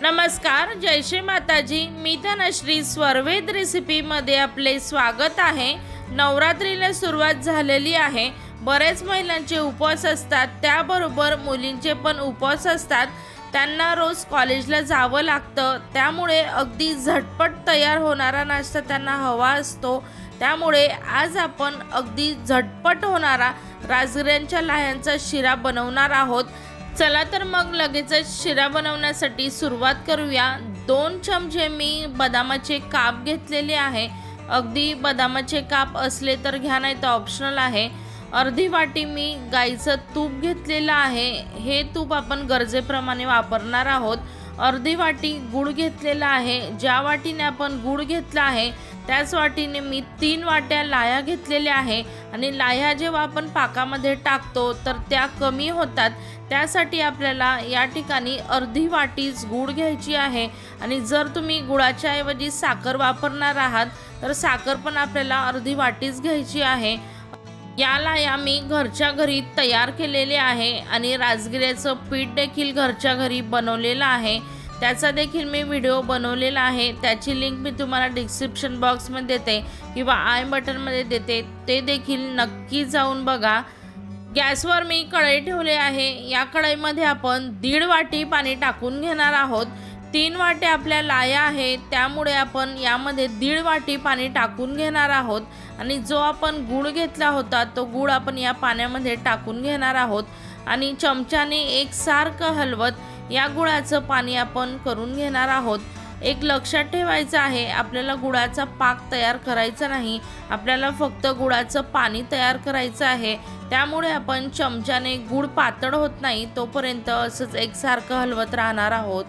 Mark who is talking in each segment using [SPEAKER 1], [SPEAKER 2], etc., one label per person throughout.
[SPEAKER 1] नमस्कार जय श्री माताजी. मी धनश्री स्वरवेद रेसिपीमध्ये आपले स्वागत आहे. नवरात्रीला सुरुवात झालेली आहे. बरेच महिलांचे उपवास असतात. त्याबरोबर मुलींचे पण उपवास असतात. त्यांना रोज कॉलेजला जावं लागतं. त्यामुळे अगदी झटपट तयार होणारा नाश्ता त्यांना हवा असतो. त्यामुळे आज आपण अगदी झटपट होणारा राजगिऱ्यांच्या लाह्यांचा शिरा बनवणार आहोत. चला तर मग लगेचच शिरा बनवण्यासाठी सुरुवात करूया. दोन चमचे मी बदामाचे काप घेतलेले आहे. अगदी बदामाचे काप असले तर घ्या नाही तर ऑप्शनल आहे. अर्धी वाटी मी गाईचं तूप घेतलेलं आहे. हे तूप आपण गरजेप्रमाणे वापरणार आहोत. अर्धी वाटी गूळ घेतलेला आहे. ज्या वाटीने आपण गूळ घेतला आहे त्याच वाटीने मी तीन वाट्या लाया घेतलेल्या आहे. आणि लाह्या जेव्हा आपण पाकामध्ये टाकतो तर त्या कमी होतात. त्यासाठी आपल्याला या ठिकाणी अर्धी वाटीच गूळ घ्यायची आहे. आणि जर तुम्ही गुळाच्या ऐवजी साखर वापरणार आहात तर साखर पण आपल्याला अर्धी वाटीच घ्यायची आहे. या लाया मी घरच्या घरी तयार केलेले आहे आणि राजगिऱ्याचं पीठ देखील घरच्या घरी बनवलेलं आहे. त्याचा देखील मी व्हिडिओ बनवलेला आहे. त्याची लिंक मी तुम्हाला डिस्क्रिप्शन बॉक्समध्ये देते किंवा आय बटनमध्ये देते. ते देखील नक्की जाऊन बघा. गॅसवर मी कढई ठेवले आहे. या कढईमध्ये आपण दीड वाटी पाणी टाकून घेणार आहोत. तीन वाटे आपल्या लाया आहे त्यामुळे आपण यामध्ये दीड वाटी पाणी टाकून घेणार आहोत. आणि जो आपण गूळ घेतला होता तो गूळ आपण या पाण्यामध्ये टाकून घेणार आहोत. आणि चमच्याने एकसारखं हलवत या गुळाचं पाणी आपण करून घेणार आहोत. एक लक्षात ठेवायचं आहे आपल्याला गुळाचा पाक तयार करायचा नाही. आपल्याला फक्त गुळाचं पाणी तयार करायचं आहे. त्यामुळे आपण चमच्याने गुळ पातळ होत नाही तोपर्यंत असंच एकसारखं हलवत राहणार आहोत.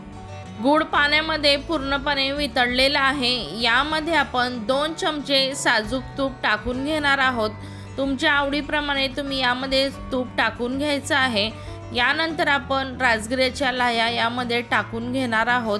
[SPEAKER 1] गूळ पाण्यामध्ये पूर्णपणे वितळलेला आहे. यामध्ये आपण दोन चमचे साजूक तूप टाकून घेणार आहोत. तुमच्या आवडीप्रमाणे तुम्ही यामध्ये तूप टाकून घ्यायचं आहे. यानंतर आपण राजगिऱ्याच्या लाह्या यामध्ये टाकून घेणार आहोत.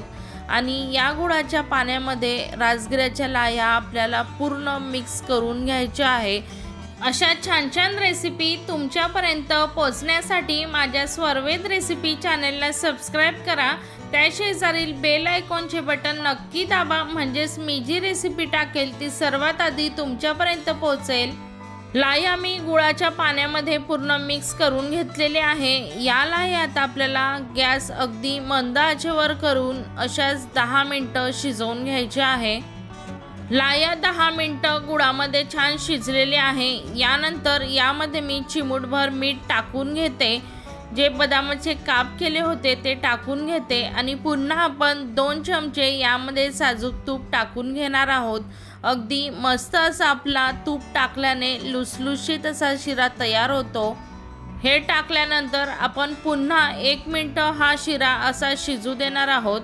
[SPEAKER 1] आणि या गुळाच्या पाण्यामध्ये राजगिऱ्याच्या लाह्या आपल्याला पूर्ण मिक्स करून घ्यायच्या आहे. अशा छान छान रेसिपी तुमच्यापर्यंत पोचण्यासाठी माझ्या स्वरवेद रेसिपी चॅनलला सबस्क्राईब करा. त्या शेजारील बेल आयकॉनचे बटन नक्की दाबा. म्हणजेच मी जी रेसिपी टाकेल ती सर्वात आधी तुमच्यापर्यंत पोहोचेल. लाई आम्ही गुळाच्या पाण्यामध्ये पूर्ण मिक्स करून घेतलेले आहे. या लाई आता आपल्याला गॅस अगदी मंद आचेवर करून अशाच दहा मिनटं शिजवून घ्यायचे आहे. लाया दहा मिनटं गुळामध्ये छान शिजलेले आहे. यानंतर यामध्ये मी चिमूटभर मीठ टाकून घेते. जे बदामाचे काप केले होते ते टाकून घेते आणि पुन्हा आपण दोन चमचे यामध्ये साजूक तूप टाकून घेणार आहोत. अगदी मस्त असा आपला तूप टाकल्याने लुसलुशीत असा शिरा तयार होतो. हे टाकल्यानंतर आपण पुन्हा एक मिनटं हा शिरा असा शिजू देणार आहोत.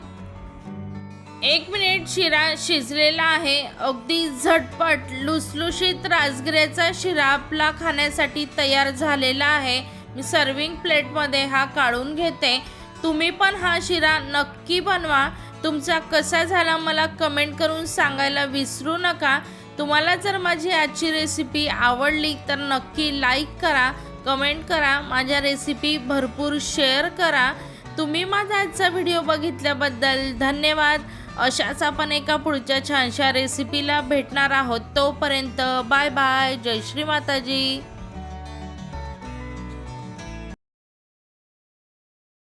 [SPEAKER 1] एक मिनिट शिरा शिजलेला आहे. अगदी झटपट लुसलुशीत राजगिऱ्याचा शिरा आपला खाण्यासाठी तयार झालेला आहे. मी सर्विंग प्लेटमध्ये हा काढून घेते. तुम्ही पण हा शिरा नक्की बनवा. तुमचा कसा झाला मला कमेंट करून सांगायला विसरू नका. तुम्हाला जर माझी आजची रेसिपी आवडली तर नक्की लाईक करा कमेंट करा माझ्या रेसिपी भरपूर शेअर करा. तुम्ही माझा आजचा व्हिडिओ बघितल्याबद्दल धन्यवाद. अशाच आपण एका पुढच्या छानशा रेसिपीला भेटणार आहोत. तोपर्यंत बाय बाय. जय श्री माताजी.